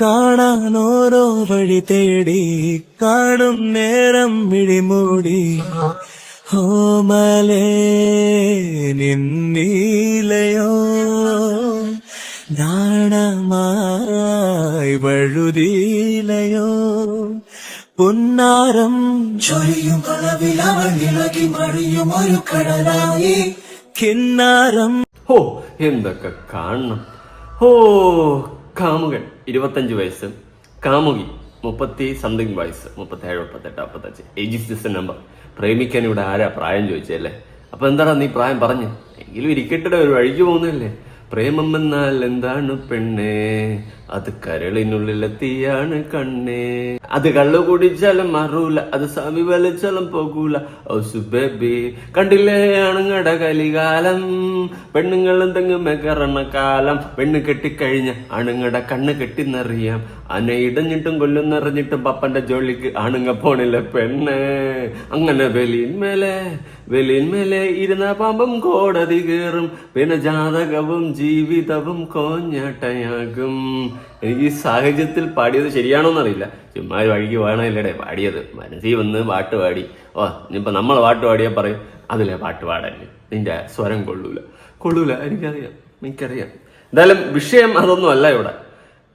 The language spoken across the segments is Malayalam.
കാണാൻ ഓരോ വഴി തേടി കാണും നേരം വിഴിമൂടി ഓമലേ നിന്നീലയോ നാണമായി വഴുതിയിലയോ പൊന്നാരം ചൊരിയും കളവിൽ അവൾ ഇളകി മറിയും ഒരു കടലായി. കിന്നാരം ഹോ എന്തൊക്കെ കാണണം. ഓ കാമുകൻ ഇരുപത്തഞ്ച് വയസ്സ് കാമുകി മുപ്പത്തി സംതിങ് വയസ്സ് മുപ്പത്തേഴ് മുപ്പത്തെട്ട് മുപ്പത്തഞ്ച് ഏജ് ഇസ് നമ്പർ പ്രേമിക്കാൻ ഇവിടെ ആരാ പ്രായം ചോദിച്ചല്ലേ അപ്പൊ എന്താടാ നീ പ്രായം പറഞ്ഞു? എങ്കിലും ഇരിക്കട്ടെ ഒരു വഴിക്ക് പോകുന്നല്ലേ പ്രേമം എന്നാൽ എന്താണ് പെണ്ണേ? അത് കരളിനുള്ളിലെത്തിയാണ് കണ്ണേ. അത് കള്ളു കുടിച്ചാലും മറൂല അത് സമി വലിച്ചാലും പോകൂല. ഓ സുബേബി കണ്ടില്ലേ ആണുങ്ങട കലികാലം? പെണ്ണുങ്ങളും തെങ്ങുമേ കറണ കാലം പെണ്ണ് കെട്ടിക്കഴിഞ്ഞ ആണുങ്ങട കണ്ണ് കെട്ടിന്നറിയാം. അന ഇടഞ്ഞിട്ടും കൊല്ലുന്നറിഞ്ഞിട്ടും പപ്പന്റെ ജോലിക്ക് ആണുങ്ങ പോണില്ല പെണ്ണ്? അങ്ങനെ വെലിന്മേലെ വെലിന്മേലെ ഇരുന്ന പാമ്പും കോടതി കയറും. പിന്നെ ജാതകവും ജീവിതവും കോഞ്ഞട്ടയാകും. എനിക്ക് ഈ സാഹചര്യത്തിൽ പാടിയത് ശരിയാണോന്നറിയില്ല ചുമ്മാ ഒരു വഴിക്ക് വേണമില്ലടേ പാടിയത്. മനസ്സിൽ വന്ന് പാട്ട് പാടി. ഓ ഇനിയിപ്പോ നമ്മൾ പാട്ട് പാടിയാ പറയും. അതിലെ പാട്ട് പാടല്ലേ നിന്റെ സ്വരം കൊള്ളൂല. കൊള്ളൂല എനിക്കറിയാം. എനിക്കറിയാം. എന്തായാലും വിഷയം അതൊന്നും അല്ല ഇവിടെ.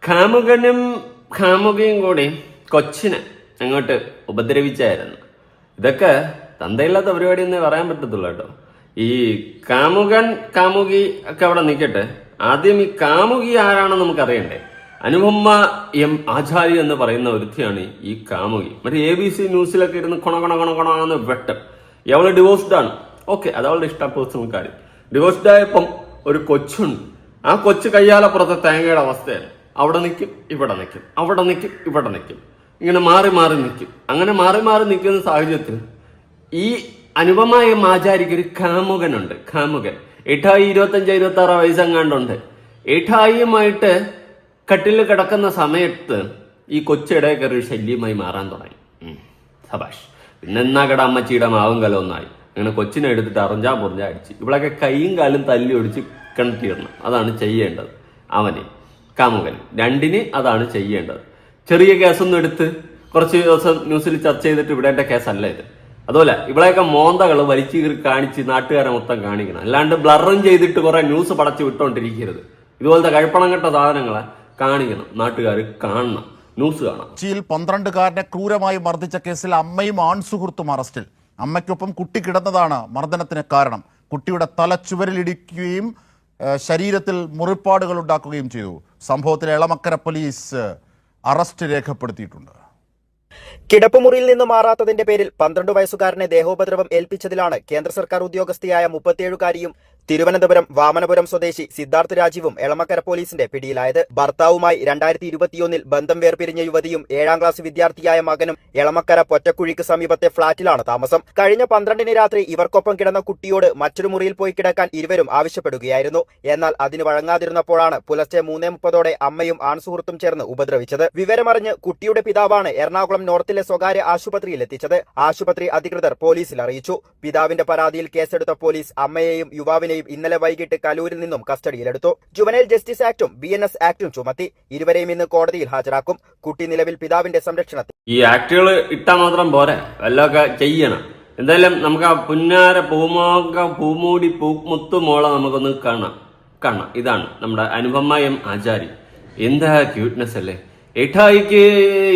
കാമുകനും കാമുകയും കൂടി കൊച്ചിനെ അങ്ങോട്ട് ഉപദ്രവിച്ചായിരുന്നു. ഇതൊക്കെ തന്തയില്ലാത്ത പരിപാടി എന്നേ പറയാൻ പറ്റത്തുള്ളൂ കേട്ടോ. ഈ കാമുകൻ കാമുകി ഒക്കെ അവിടെ നിൽക്കട്ടെ. ആദ്യം ഈ കാമുകി ആരാണെന്ന് നമുക്ക് അറിയണ്ടേ അനുപമ എം ആചാര്യ എന്ന് പറയുന്ന ഒരുത്തിയാണ് ഈ കാമുകി. മറ്റേ എ ബി സി ന്യൂസിലൊക്കെ ഇരുന്ന് കൊണ കൊണ കൊണ കൊണ എന്ന് വെട്ടം. അവൾ ഡിവോഴ്സ്ഡ് ആണ്. ഓക്കെ അത് അവളുടെ ഇഷ്ട പേഴ്സണൽ കാര്യം. ഡിവോഴ്സ്ഡ് ആയപ്പം ഒരു കൊച്ചുണ്ട്. ആ കൊച്ചു കയ്യാലപ്പുറത്തെ തേങ്ങയുടെ അവസ്ഥയാണ്. അവിടെ നിൽക്കും ഇവിടെ നിൽക്കും അവിടെ നിൽക്കും ഇവിടെ നിൽക്കും. ഇങ്ങനെ മാറി മാറി നിൽക്കും. അങ്ങനെ മാറി മാറി നിൽക്കുന്ന സാഹചര്യത്തിൽ ഈ അനുപമായ ആചാര്യക്ക് ഒരു കാമുകനുണ്ട് കാമുകൻ. എട്ടായി ഇരുപത്തഞ്ച് ഇരുപത്തി ആറ് വയസ്സെങ്ങാണ്ടുണ്ട്. എട്ടായിയുമായിട്ട് കട്ടിലിൽ കിടക്കുന്ന സമയത്ത് ഈ കൊച്ചിടെ കയറി ശല്യമായി മാറാൻ തുടങ്ങി. സബാഷ് പിന്നെ എന്നാ കട അമ്മച്ചിയുടെ മാവും കലമൊന്നായി അങ്ങനെ കൊച്ചിനെ എടുത്തിട്ട് അറിഞ്ചാ പൊറിഞ്ഞാ അടിച്ച്. ഇവളൊക്കെ കൈയും കാലും തല്ലി ഒടിച്ച് കിണറ്റിയിടണം. അതാണ് ചെയ്യേണ്ടത് അവന് കാമുകൻ രണ്ടിന് അതാണ് ചെയ്യേണ്ടത്. ചെറിയ കേസൊന്നും എടുത്ത് കുറച്ച് ദിവസം ന്യൂസിൽ ചർച്ച ചെയ്തിട്ട് വിടേണ്ട കേസല്ല ഇത്. അതുപോലെ ഇവിടെയൊക്കെ മോന്തകൾ വലിച്ചു കീറി കാണിച്ച് നാട്ടുകാരെ മൊത്തം കാണിക്കണം. അല്ലാണ്ട് ബ്ലറും ചെയ്തിട്ട് കുറെ ന്യൂസ് പടച്ചു വിട്ടോണ്ടിരിക്കരുത്. ഇതുപോലത്തെ കഴിപ്പണം കെട്ട സാധനങ്ങളെ കാണിക്കണം. നാട്ടുകാർ കാണണം. ന്യൂസ് കാണാം. കൊച്ചിയിൽ പന്ത്രണ്ടുകാരനെ ക്രൂരമായി മർദ്ദിച്ച കേസിൽ അമ്മയും ആൺസുഹൃത്തും അറസ്റ്റിൽ. അമ്മയ്ക്കൊപ്പം കുട്ടി കിടന്നതാണ് മർദ്ദനത്തിന് കാരണം. കുട്ടിയുടെ തല ചുവരിലിടിക്കുകയും ഏഹ്, ശരീരത്തിൽ മുറിപ്പാടുകൾ ഉണ്ടാക്കുകയും ചെയ്തു. സംഭവത്തിൽ എളമക്കര പോലീസ് അറസ്റ്റ് രേഖപ്പെടുത്തിയിട്ടുണ്ട്. കിടപ്പുമുറിയിൽ നിന്ന് മാറാത്തതിന്റെ പേരിൽ പന്ത്രണ്ട് വയസ്സുകാരനെ ദേഹോപദ്രവം ഏൽപ്പിച്ചതിലാണ് കേന്ദ്ര സർക്കാർ ഉദ്യോഗസ്ഥയായ മുപ്പത്തിയേഴുകാരിയും തിരുവനന്തപുരം വാമനപുരം സ്വദേശി സിദ്ധാർത്ഥ് രാജീവും എളമക്കര പോലീസിന്റെ പിടിയിലായത്. ഭർത്താവുമായി രണ്ടായിരത്തി ഇരുപത്തിയൊന്നിൽ ബന്ധം വേർപിരിഞ്ഞ യുവതിയും ഏഴാം ക്ലാസ് വിദ്യാർത്ഥിയായ മകനും എളമക്കര പൊറ്റക്കുഴിക്ക് സമീപത്തെ ഫ്ളാറ്റിലാണ് താമസം. കഴിഞ്ഞ പന്ത്രണ്ടിന് രാത്രി ഇവർക്കൊപ്പം കിടന്ന കുട്ടിയോട് മറ്റൊരു മുറിയിൽ പോയി കിടക്കാൻ ഇരുവരും ആവശ്യപ്പെടുകയായിരുന്നു. എന്നാൽ അതിന് വഴങ്ങാതിരുന്നപ്പോഴാണ് പുലർച്ചെ മൂന്നേ മുപ്പതോടെ അമ്മയും ആൺസുഹൃത്തും ചേർന്ന് ഉപദ്രവിച്ചത്. വിവരമറിഞ്ഞ് കുട്ടിയുടെ പിതാവാണ് എറണാകുളം നോർത്തിലെ സ്വകാര്യ ആശുപത്രിയിൽ എത്തിച്ചത്. ആശുപത്രി അധികൃതർ പോലീസിൽ അറിയിച്ചു. പിതാവിന്റെ പരാതിയിൽ കേസെടുത്ത പോലീസ് അമ്മയെയും യുവാവിനെയും ഇന്നലെ വൈകിട്ട് കലൂരിൽ നിന്നും കസ്റ്റഡിയിലെടുത്തു. ജുവനൈൽ ജസ്റ്റിസ് ആക്ടും ബി എൻ എസ് ആക്ടും ചുമത്തി ഇരുവരെയും ഇന്ന് കോടതിയിൽ ഹാജരാക്കും. കുട്ടി നിലവിൽ പിതാവിന്റെ സംരക്ഷണത്തിൽ. ഈ ആക്ടുകൾ ഇട്ടാ മാത്രം പോരെ. വല്ലതൊക്കെ ചെയ്യണം. എന്തായാലും നമുക്ക് ആ പുന്നാര പൂമോക പൂമൂടി പൂമുത്തു മോളെ നമുക്കൊന്ന് കാണാം. കാണാം. ഇതാണ് നമ്മുടെ അനുപമയം ആചാരി എന്താ ക്യൂട്ട്നെസ് അല്ലേ? എട്ടായിക്ക്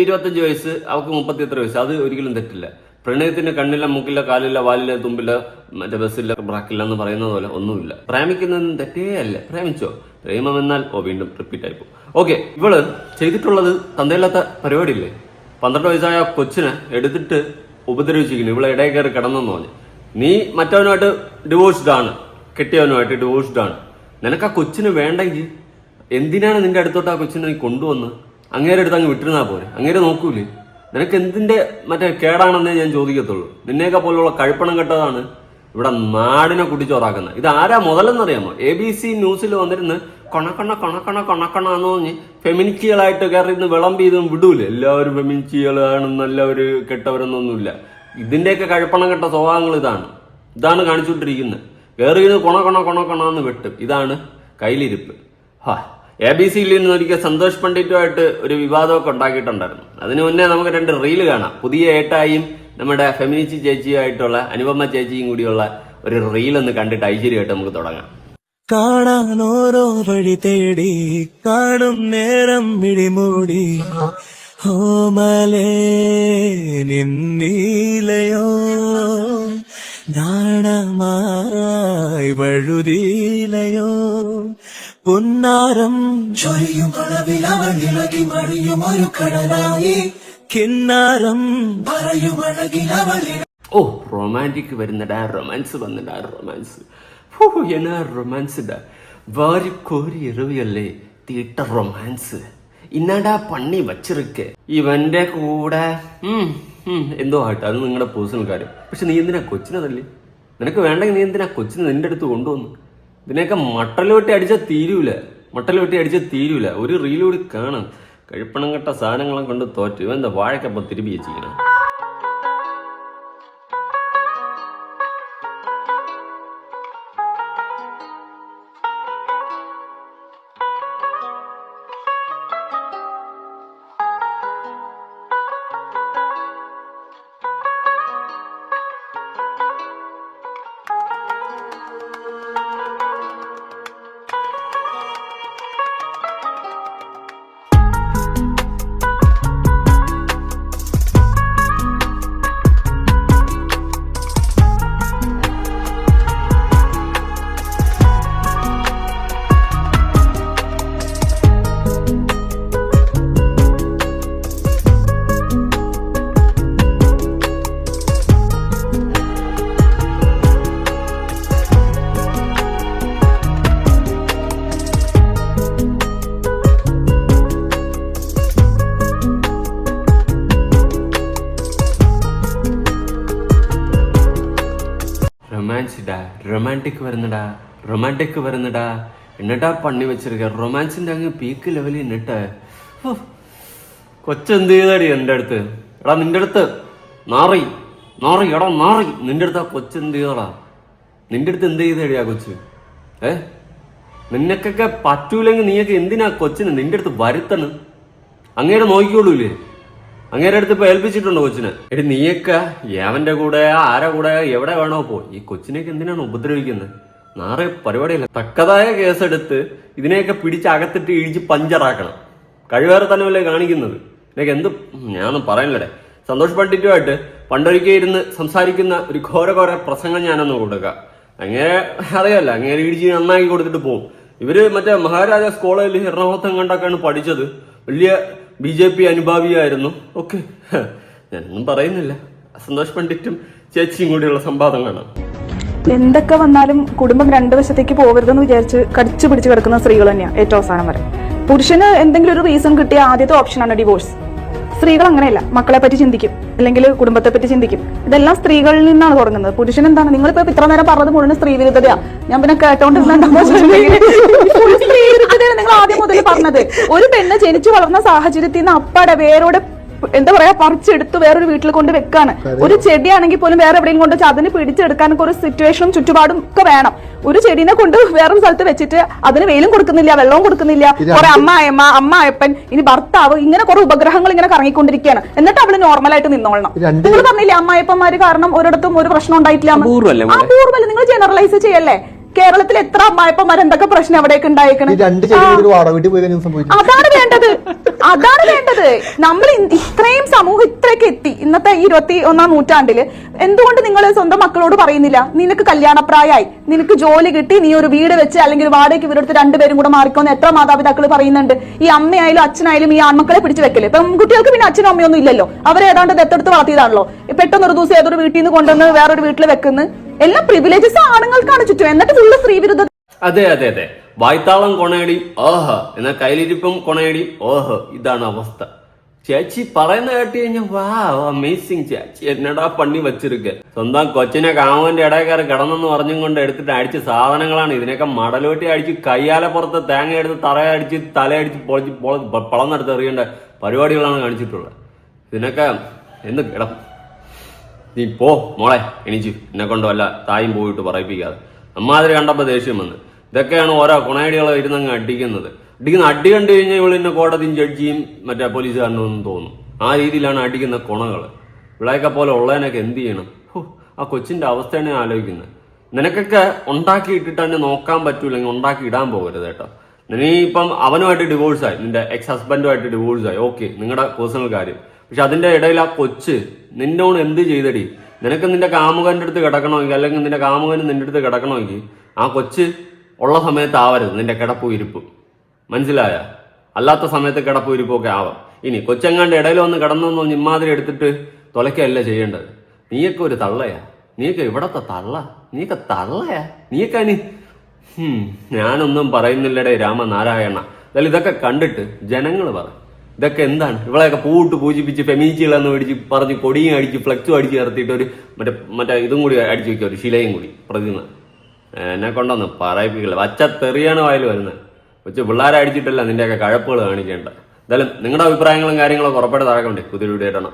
ഇരുപത്തഞ്ച് വയസ്സ് അവൾക്ക് മുപ്പത്തി എത്ര വയസ്സ്? അത് ഒരിക്കലും തെറ്റില്ല. പ്രണയത്തിന് കണ്ണില്ല മൂക്കില്ല കാലില്ല വാലില്ല തുമ്പില്ല മറ്റേ ബസ്സില്ല ബ്രാക്കില്ല എന്ന് പറയുന്നത് പോലെ ഒന്നുമില്ല. പ്രേമിക്കുന്നതും തെറ്റേ അല്ല. പ്രേമിച്ചോ? പ്രേമം എന്നാൽ ഓ വീണ്ടും റിപ്പീറ്റ് ആയിപ്പോ ഓക്കെ ഇവൾ ചെയ്തിട്ടുള്ളത് തന്തയില്ലാത്ത പരിപാടിയില്ലേ? പന്ത്രണ്ട് വയസ്സായ കൊച്ചിനെ എടുത്തിട്ട് ഉപദ്രവിച്ചിരിക്കുന്നു. ഇവളെ ഇടയിൽ കയറി കിടന്നെന്ന് പറഞ്ഞു. നീ മറ്റവനുമായിട്ട് ഡിവോഴ്സ്ഡ് ആണ്. കെട്ടിയവനുമായിട്ട് ഡിവോഴ്സ്ഡ് ആണ്. നിനക്ക് ആ കൊച്ചിന് വേണ്ടെങ്കിൽ എന്തിനാണ് നിന്റെ അടുത്തോട്ട് ആ കൊച്ചിനെ നീ കൊണ്ടുവന്ന്? അങ്ങേരെ അടുത്ത് അങ്ങ് വിട്ടിരുന്നാ പോരെ. അങ്ങേരെ നോക്കൂലേ? നിനക്ക് എന്തിന്റെ മറ്റേ കേടാണെന്നേ ഞാൻ ചോദിക്കത്തുള്ളൂ. നിന്നെയൊക്കെ പോലുള്ള കഴിപ്പണം കെട്ടതാണ് ഇവിടെ നാടിനെ കുടിച്ചോറാക്കുന്നത്. ഇത് ആരാ മുതലെന്നറിയാമോ? എ ബി സി ന്യൂസിൽ വന്നിരുന്ന് കൊണക്കണ കൊണക്കണ കൊണക്കണ എന്ന് പറഞ്ഞ് ഫെമിനിറ്റികളായിട്ട് കയറി ഇന്ന് വിളമ്പി ഇതും വിടൂല? എല്ലാവരും ഫെമിനിറ്റികളാണെന്ന് എല്ലാവരും കെട്ടവരെന്നൊന്നുമില്ല. ഇതിന്റെയൊക്കെ കഴിപ്പണം കെട്ട സ്വഭാവങ്ങൾ ഇതാണ്. ഇതാണ് കാണിച്ചുകൊണ്ടിരിക്കുന്നത്. കയറി ഇന്ന് കൊണ കൊണ കൊണ കൊണ എന്ന് വെട്ടും. ഇതാണ് കയ്യിലിരിപ്പ്. ഹാ. എ ബി സിയിൽ നിന്ന് ഒരിക്കൽ സന്തോഷ് പണ്ഡിറ്റുമായിട്ട് ഒരു വിവാദമൊക്കെ ഉണ്ടാക്കിയിട്ടുണ്ടായിരുന്നു. അതിനു മുന്നേ നമുക്ക് രണ്ട് റീൽ കാണാം. പുതിയ ഏട്ടായും നമ്മുടെ ഫെമിനിസ്റ്റ് ചേച്ചിയുമായിട്ടുള്ള അനുപമ ചേച്ചിയും കൂടിയുള്ള ഒരു റീൽ ഒന്ന് കണ്ടിട്ട് ഐശ്വര്യമായിട്ട് നമുക്ക് തുടങ്ങാം. കാണാൻ ഓരോ വഴി തേടി കാണും നേരം മിഴിമൂടി. ഓമലേ നിന്നീലയോ? നാണമായി വഴുതിയിലയോ പുന്നാരം. ചൊരിയും അളവിൽ അവൾ ഇളകി മറിയും ഒരു കടലായി. കിന്നാരം. പറയും അഴകിൽ അവൾ ഓ റൊമാന്റിക് വരുന്നടാ റൊമാൻസ് വന്നടാ റൊമാൻസ് ഓ എന്നാ റൊമാൻസ്ഡാ വാരി കോരി എറിവല്ലേ തീട്ട റൊമാൻസ് ഇന്നടാ പണി വച്ചിരിക്കെ. ഇവന്റെ കൂടെ എന്തോ ആട്ടെ അത് നിങ്ങളുടെ പേഴ്സണൽ കാര്യം. പക്ഷെ നീ എന്തിനാ കൊച്ചിനെ തല്ലി നിനക്ക് വേണ്ടെങ്കിൽ നീ എന്തിനാ കൊച്ചിനെ നിന്റെ അടുത്ത് കൊണ്ടുവന്നു? ഇതിനെയൊക്കെ മട്ടൽ വെട്ടി അടിച്ചാൽ തീരൂല. മട്ടൽ വെട്ടി അടിച്ചാൽ തീരൂല. ഒരു റീലൂടി കാണാം. കഴിപ്പണം കെട്ട സാധനങ്ങളെ കൊണ്ട് തോറ്റു. ഇവൻ എന്താ വാഴക്കപ്പം തിരുമ്പി വെച്ചിരിക്കണം? റൊമാന്റിക് വരുന്നടാ. റൊമാന്റിക് വരുന്നടാ. എന്നിട്ടാ പണി വെച്ചിരിക്കുക റൊമാൻസിന്റെ അങ്ങ് പീക്ക് ലെവലിൽ നിന്നിട്ട്. കൊച്ചെന്ത് ചെയ്തടി എന്റെ അടുത്ത്? എടാ നിന്റെ അടുത്ത്. നാറി. നാറി. എടാ നാറി. നിന്റെ അടുത്ത് ആ കൊച്ചെന്ത് ചെയ്തടാ? നിന്റെ അടുത്ത് എന്ത് ചെയ്തടി ആ കൊച്ച്? ഏ? നിന്നൊക്കെ പറ്റൂലെങ്കിൽ നീയൊക്കെ എന്തിനാ കൊച്ചിന് നിന്റെ അടുത്ത് വരുത്തണ്? അങ്ങേടെ നോക്കിക്കോളൂലേ അങ്ങേരെ അടുത്ത് ഇപ്പൊ ഏൽപ്പിച്ചിട്ടുണ്ട് കൊച്ചിനെ? എടി നീയൊക്കെ യവന്റെ കൂടെ ആരെ കൂടെ എവിടെ വേണോ പോ. ഈ കൊച്ചിനെയൊക്കെ എന്തിനാണ് ഉപദ്രവിക്കുന്നത് നാറെ പരിപാടിയില്ല. തക്കതായ കേസെടുത്ത് ഇതിനെയൊക്കെ പിടിച്ച് അകത്തിട്ട് ഇടിച്ച് പഞ്ചറാക്കണം. കഴിവേറെ തന്നെയല്ലേ കാണിക്കുന്നത്? ഇതിനൊക്കെ എന്ത് ഞാനൊന്നും പറയുന്നില്ലേ സന്തോഷ് പണ്ഡിറ്റുമായിട്ട് പണ്ടൊരിക്കൽ ഇരുന്ന് സംസാരിക്കുന്ന ഒരു ഘോര ഘോര പ്രസംഗം ഞാനൊന്ന് കൊടുക്കുക അങ്ങനെ അറിയല്ല അങ്ങനെ ഇടിച്ച് നന്നാക്കി കൊടുത്തിട്ട് പോകും ഇവർ മറ്റേ മഹാരാജാസ് കോളേജിൽ എറണാകുളത്തും കണ്ടൊക്കെയാണ് പഠിച്ചത്. വലിയ ബി ജെ പി അനുഭാവിയായിരുന്നു. ഓക്കെ. ഞാനൊന്നും പറയുന്നില്ല. സന്തോഷ് പണ്ഡിറ്റും ചേച്ചിയും കൂടിയുള്ള സംവാദം കാണാം എന്തൊക്കെ വന്നാലും കുടുംബം രണ്ടു വശത്തേക്ക് പോകരുതെന്ന് വിചാരിച്ച് കടിച്ചു പിടിച്ച് കിടക്കുന്ന സ്ത്രീകൾ തന്നെയാണ് ഏറ്റവും അവസാനം വരെ. പുരുഷന് എന്തെങ്കിലും ഒരു റീസൺ കിട്ടിയ ആദ്യത്തെ ഓപ്ഷനാണ് ഡിവോഴ്സ് സ്ത്രീകൾ അങ്ങനെയല്ല. മക്കളെ പറ്റി ചിന്തിക്കും. അല്ലെങ്കിൽ കുടുംബത്തെ പറ്റി ചിന്തിക്കും. ഇതെല്ലാം സ്ത്രീകളിൽ നിന്നാണ് തുടങ്ങുന്നത്. പുരുഷൻ എന്താണ്? നിങ്ങൾ ഇപ്പൊ ഇത്ര നേരം പറഞ്ഞത് മുഴുവൻ സ്ത്രീ വിരുദ്ധതയാ ഞാൻ പിന്നെ വിരുദ്ധതയാണ് നിങ്ങൾ ആദ്യം മുതൽ പറഞ്ഞത്. ഒരു പെണ്ണ് ജനിച്ചു വളർന്ന സാഹചര്യത്തിൽ നിന്ന് അപ്പടെ വേരോടെ എന്താ പറയാ പറിച്ചെടുത്ത് വേറൊരു വീട്ടിൽ കൊണ്ട് വെക്കാണ്. ഒരു ചെടിയാണെങ്കിൽ പോലും വേറെ എവിടെയും കൊണ്ട് വെച്ചാൽ അതിന് പിടിച്ചെടുക്കാനൊക്കെ ഒരു സിറ്റുവേഷനും ചുറ്റുപാടും ഒക്കെ വേണം. ഒരു ചെടീനെ കൊണ്ട് വേറൊരു സ്ഥലത്ത് വെച്ചിട്ട് അതിന് വെയിലും കൊടുക്കുന്നില്ല വെള്ളവും കൊടുക്കുന്നില്ല. കുറെ അമ്മായമ്മ അമ്മായപ്പൻ ഇനി ഭർത്താവ് ഇങ്ങനെ കുറെ ഉപഗ്രഹങ്ങൾ ഇങ്ങനെ കറങ്ങിക്കൊണ്ടിരിക്കുകയാണ്. എന്നിട്ട് അവൾ നോർമൽ ആയിട്ട് നിന്നോളണം. നിങ്ങൾ പറഞ്ഞില്ലേ അമ്മായപ്പന്മാര് കാരണം ഒരിടത്തും ഒരു പ്രശ്നം ഉണ്ടായിട്ടില്ല അപൂർവല്ലേ? നിങ്ങൾ ജനറലൈസ് ചെയ്യല്ലേ? കേരളത്തിൽ എത്ര അമ്മായപ്പന്മാർ എന്തൊക്കെ പ്രശ്നം എവിടെയൊക്കെ ഉണ്ടായേക്കണ്? അതാണ് വേണ്ടത്. അതാണ് വേണ്ടത്. നമ്മൾ ഇത്രയും സമൂഹം ഇത്രയൊക്കെ എത്തി. ഇന്നത്തെ ഇരുപത്തി ഒന്നാം നൂറ്റാണ്ടിൽ എന്തുകൊണ്ട് നിങ്ങൾ സ്വന്തം മക്കളോട് പറയുന്നില്ല? നിനക്ക് കല്യാണപ്രായമായി നിനക്ക് ജോലി കിട്ടി. നീ ഒരു വീട് വെച്ച് അല്ലെങ്കിൽ വാടകയ്ക്ക് വീടെടുത്ത് രണ്ടുപേരും കൂടെ മാറിക്കോന്ന് എത്ര മാതാപിതാക്കൾ പറയുന്നുണ്ട്? ഈ അമ്മയായാലും അച്ഛനായാലും ഈ ആൺമക്കളെ പിടിച്ച് വെക്കൽ. പെൺകുട്ടികൾക്ക് കുട്ടികൾക്ക് പിന്നെ അച്ഛനും അമ്മയൊന്നും ഇല്ലല്ലോ. അവരെ ഏതാണ്ട് ദത്തെടുത്ത് വളർത്തിയതാണല്ലോ. പെട്ടെന്ന് ഒരു ദിവസം ഏതൊരു വീട്ടിൽ നിന്ന് കൊണ്ടുവന്ന് വേറൊരു വീട്ടിൽ വെക്കുന്നു? എല്ലാം പ്രിവിലേജസ് ആണുങ്ങൾക്കാണ് ചുറ്റും. എന്നിട്ട് ഫുള്ള് സ്ത്രീ വിരുദ്ധ അതെ അതെ അതെ. വായ്ത്താളം കൊണയടി ഓഹ്. എന്നാ കയ്യിലിരിപ്പം കൊണയടി ഓഹ. ഇതാണ് അവസ്ഥ. ചേച്ചി പറയുന്ന കേട്ട് കഴിഞ്ഞാൽ വാ അമേസിങ് ചേച്ചി. എന്നടാ പണി വെച്ചിരിക്ക. സ്വന്തം കൊച്ചിനെ കാമന്റെ ഇടയിൽ കയറി കിടന്നെന്ന് പറഞ്ഞും കൊണ്ട് എടുത്തിട്ട് അടിച്ച സാധനങ്ങളാണ്. ഇതിനൊക്കെ മടലോട്ടി അടിച്ച് കയ്യാലെ പുറത്ത് തേങ്ങ എടുത്ത് തറയടിച്ച് തലയടിച്ച് പൊളിച്ച് പൊള- പളം പളന്നെടുത്ത് എറിയേണ്ട പരിപാടികളാണ് കാണിച്ചിട്ടുള്ളത്. ഇതിനൊക്കെ എന്ത് ഇടം നീ പോ മോളെ എണീച്ചു. എന്നെ കൊണ്ട് വല്ല തായും പോയിട്ട് പറയിപ്പിക്കാതെ. അമ്മാതിരി കണ്ടപ്പോൾ ദേഷ്യം വന്ന്. ഇതൊക്കെയാണ് ഓരോ കുണയടികൾ ഇരുന്നങ്ങ് അടിക്കുന്നത്. അടിക്കുന്ന അടി കണ്ടു കഴിഞ്ഞാൽ ഇവൾ എന്നെ കോടതിയും ജഡ്ജിയും മറ്റേ പോലീസുകാരനൊന്നും തോന്നും. ആ രീതിയിലാണ് അടിക്കുന്ന കുണകൾ ഇവിളെയൊക്കെ പോലെ ഉള്ളതിനൊക്കെ എന്ത് ചെയ്യണം? ആ കൊച്ചിന്റെ അവസ്ഥയാണ് ഞാൻ ആലോചിക്കുന്നത്. നിനക്കൊക്കെ ഉണ്ടാക്കി ഇട്ടിട്ട് തന്നെ നോക്കാൻ പറ്റൂലെങ്കിൽ ഉണ്ടാക്കി ഇടാൻ പോകരുത് കേട്ടോ. നീ ഇപ്പം അവനുമായിട്ട് ഡിവോഴ്സായി നിന്റെ എക്സ് ഹസ്ബൻഡുമായിട്ട് ഡിവോഴ്സായി ഓക്കെ നിങ്ങളുടെ പേഴ്സണൽ കാര്യം. പക്ഷെ അതിന്റെ ഇടയിൽ ആ കൊച്ച് നിന്നോട് എന്ത് ചെയ്തടി? നിനക്ക് നിന്റെ കാമുകന്റെ അടുത്ത് കിടക്കണമെങ്കിൽ അല്ലെങ്കിൽ നിന്റെ കാമുകൻ നിന്റെ അടുത്ത് കിടക്കണമെങ്കിൽ ആ കൊച്ച് ഉള്ള സമയത്ത് ആവരുത്. നിന്റെ കിടപ്പ് ഇരിപ്പ്. മനസ്സിലായ? അല്ലാത്ത സമയത്ത് കിടപ്പ് ഇരിപ്പൊക്കെ ആവാം. ഇനി കൊച്ചെങ്ങാണ്ട് ഇടയിൽ വന്ന് കിടന്നു ഇമ്മാതിരി എടുത്തിട്ട് തുലയ്ക്കല്ല ചെയ്യേണ്ടത്? നീയൊക്കെ ഒരു തള്ളയാ. നീയൊക്കെ ഇവിടത്തെ തള്ള. നീയൊക്കെ തള്ളയാ. നീയൊക്കെ ഹും, ഞാനൊന്നും പറയുന്നില്ലടേ രാമനാരായണ. അതായത് ഇതൊക്കെ കണ്ടിട്ട് ജനങ്ങൾ പറ ഇതൊക്കെ എന്താണ്? ഇവളെയൊക്കെ പൂട്ട് പൂജിപ്പിച്ച് ഫെമിനിറ്റികളെന്ന് മേടിച്ച് പറഞ്ഞ് കൊടിയും അടിച്ച് ഫ്ലക്സും അടിച്ച് നിർത്തിയിട്ട് ഒരു മറ്റേ മറ്റേ ഇതും കൂടി അടിച്ചു വെക്കുക ഒരു ശിലയും കൂടി പ്രതിമ. എന്നെ കൊണ്ടൊന്ന് പറയിപ്പിക്കില്ല. വച്ച തെറിയാണ് വായിൽ വരുന്നത്. കൊച്ചു പിള്ളേരെ അടിച്ചിട്ടല്ല നിന്റെയൊക്കെ കഴപ്പുകൾ കാണിക്കേണ്ട എന്തായാലും നിങ്ങളുടെ അഭിപ്രായങ്ങളും കാര്യങ്ങളൊക്കെ ഉറപ്പായിട്ട് താഴെ കണ്ടേ പുതിയ വീഡിയോ ആയിട്ടാണ്